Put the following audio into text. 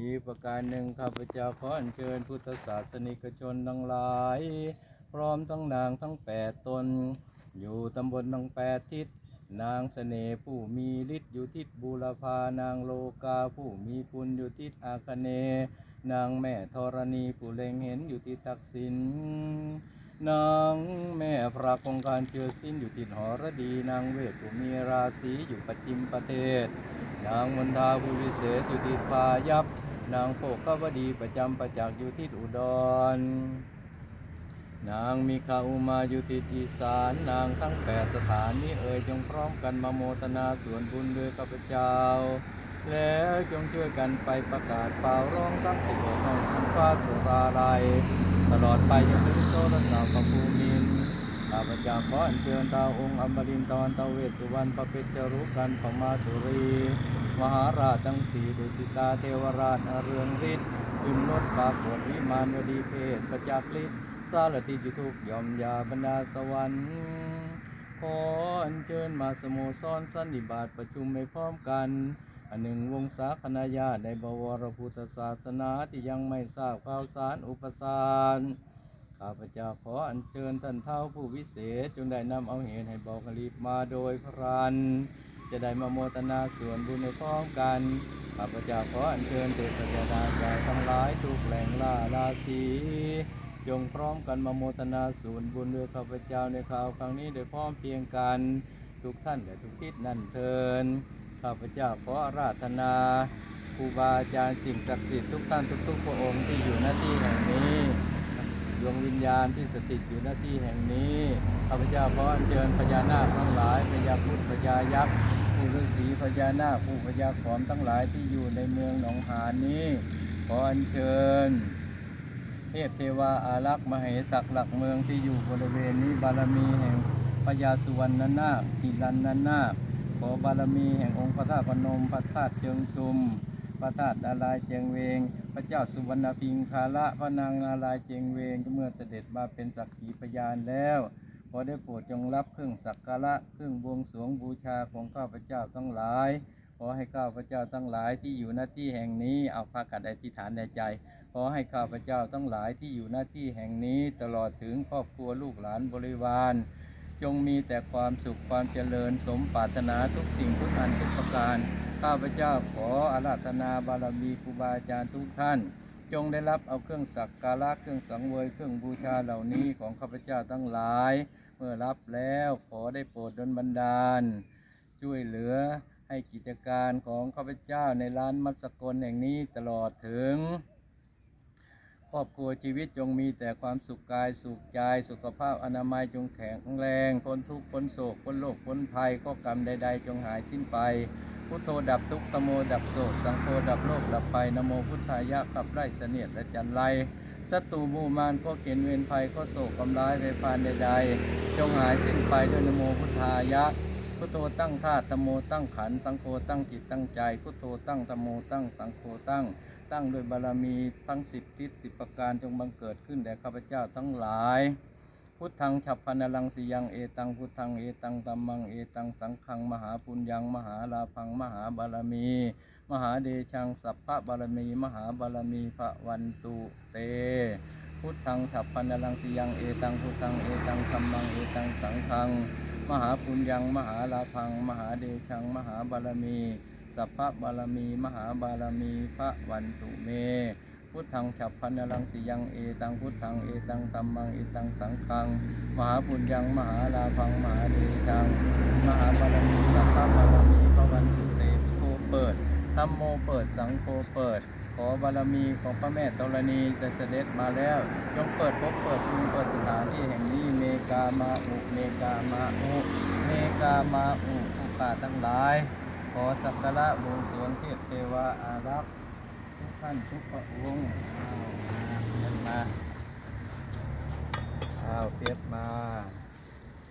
อีประการหนึ่งข้าพเจ้าขออัญเชิญพุทธศาสนิกชนทั้งหลาย พร้อมทั้งนางทั้งแปดตน อยู่ตำบลทั้งแปดทิศ นางเสน่ห์ผู้มีฤทธิ์อยู่ทิศบูรพานางโลกาผู้มีคุณอยู่ทิศอาคเนย์นางแม่ธรณีผู้เล็งเห็นอยู่ทิศทักษิณ นางแม่พระคงการเจือสิ้นอยู่ทิศหอระดีนางเวทผู้มีราศีอยู่ปัจจิมประเทศ นางมนทาผู้วิเศษอยู่ทิศพายัพนางโภกวดีประจำประจักษ์อยู่ทิศอุดร นางมีคาอุมาอยู่ทิศอีสานนางทั้งแปดสถานนี้เอ่ยจงพร้อมกันมาโมทนาส่วนบุญด้วยข้าพเจ้า แล้วจงช่วยกันไปประกาศเป่าร้องทั้งสิบหกห้องฟ้าสุราลัย ตลอดไปจนถึงโซรสาวภูมินข้าพเจ้าขออัญเชิญดาวองค์อมรินทร์ตะเวสสุวรรณพระเพชรุกันพมาตุรี มหาราชทั้งสี่ดุสิตาเทวราชอเรืองฤทธิ์จุนรถปราโปดวิมานวดีเพศประจักษ์ฤทธิ์สารติจุทุกยอมยาบรรดาสวรรค์ขออัญเชิญมาสโมสรสันนิบาตประชุมไม่พร้อมกัน อันหนึ่งวงศาคณาญาติในบวรพุทธศาสนาที่ยังไม่ทราบข่าวสารอุปสารข้าพเจ้าขออัญเชิญท่านเท้าผู้วิเศษจงได้นำเอาเหตุให้บอกรีบมาโดยพรัน จะได้มาโมทนาส่วนบุญในพร้อมกันข้าพเจ้าขออัญเชิญเทพเจ้าดาใจทั้งหลายทุกแหล่งล่าราศีจงพร้อมกันมาโมทนาส่วนบุญด้วยข้าพเจ้าในคราวครั้งนี้โดยพร้อมเพียงกัน ทุกท่านและทุกทิศนั่นเทิน ข้าพเจ้าขออาราธนาครูบาอาจารย์สิ่งศักดิ์สิทธิ์ทุกท่านทุกๆพระองค์ที่อยู่หน้าที่แห่งนี้ดวงวิญญาณที่สถิตอยู่หน้าที่แห่งนี้ข้าพเจ้าขออัญเชิญพญานาคทั้งหลายพญาพุทธพญายักษ์ผู้ฤาษีพญานาคผู้พญาขอมทั้งหลายที่อยู่ในเมืองหนองหานนี้ขออัญเชิญเทพเทวาอารักษ์มเหสักหลักเมืองที่อยู่บริเวณนี้บารมีแห่งพญาสุวรรณนาคหิรันนานาค อบารมีแห่งองค์พระธาตุพนม พระธาตุเชิงชุม พระธาตุนารายเจียงเวง พระเจ้าสุวรรณพิงคาละพระนางนารายเจียงเวงเมื่อเสด็จมาเป็นสักขีพยานแล้วขอได้โปรดจงรับเครื่องสักการะเครื่องบวงสรวงบูชาของข้าพเจ้าทั้งหลายขอให้ข้าพเจ้าทั้งหลายที่อยู่หน้าที่แห่งนี้เอาพากันอธิษฐานในใจขอให้ข้าพเจ้าทั้งหลายที่อยู่หน้าที่แห่งนี้ตลอดถึงครอบครัวลูกหลานบริวาร จงมีแต่ความสุขความเจริญสมปรารถนาทุกสิ่งทุกอันทุกประการ ข้าพเจ้าขออาราธนาบารมีครูบาอาจารย์ทุกท่าน จงได้รับเอาเครื่องสักการะเครื่องสังเวยเครื่องบูชาเหล่านี้ของข้าพเจ้าทั้งหลาย เมื่อรับแล้วขอได้โปรดดลบันดาล ช่วยเหลือให้กิจการของข้าพเจ้าในร้านมัสกลแห่งนี้ตลอดถึง รอบครัวชีวิตจงมีแต่ความสุขกายสุขใจ สุขภาพอนามัยจงแข็งแรงพ้นทุกข์พ้นโศกพ้นโรคพ้นภัยข้อกรรมใด ๆ จงหายสิ้นไป พุทโธดับทุกขโมดับโศก สังโฆดับโลกดับไปนโมพุทธายะขับไล่เสนียดและจันไรศัตรูมู่มารก็เขียนเวรภัยก็โศกกำร้ายในพานใดๆ จงหายสิ้นไปด้วยนโมพุทธายะพุทโธตั้งธาตุตโมตั้งขัน สังโฆตั้งจิตตั้งใจ พุทโธตั้งตโมตั้งสังโฆตั้ง ตั้งโดยบารมีทั้งสิบทิศสิบประการจงบังเกิดขึ้นแด่ข้าพเจ้าทั้งหลาย พุทธังฉับพันลังสียังเอตังพุทธังเอตังตัมมังเอตังสังขังมหาปุญญังมหาลาพังมหาบารมี มหาเดชังสัพพะบารมีมหาบารมีพระวันตุเตพุทธังฉับพันลังสียังเอตังพุทธังเอตังตัมมังเอตังสังขังมหาปุญญังมหาลาพังมหาเดชังมหาบารมี สัพพะบารมีมหาบารมีพระวันตุเม พุทธังฉับพันลังสียังเอตังพุทธังเอตังตัมมังเอตังสังฆัง มหาปุญญังมหาลาพังมหาเดชัง มหาบารมีสัพพะบารมีพระวันตุเตพุทโธเปิดธรรมโมเปิดสังโฆเปิด ขอบารมีของพระแม่ธรณีจะเสด็จมาแล้วจงเปิดภพเปิดภูมิเปิดสถานที่แห่งนี้เมกามาอุเมกามาอุเมกามาอุอุปาทั้งหลาย ขอสักการะบวงสวงเทพเทวาอารักษ์ทุกท่านทุกพระองค์อ้ามาเดินมาอ้าเทพมา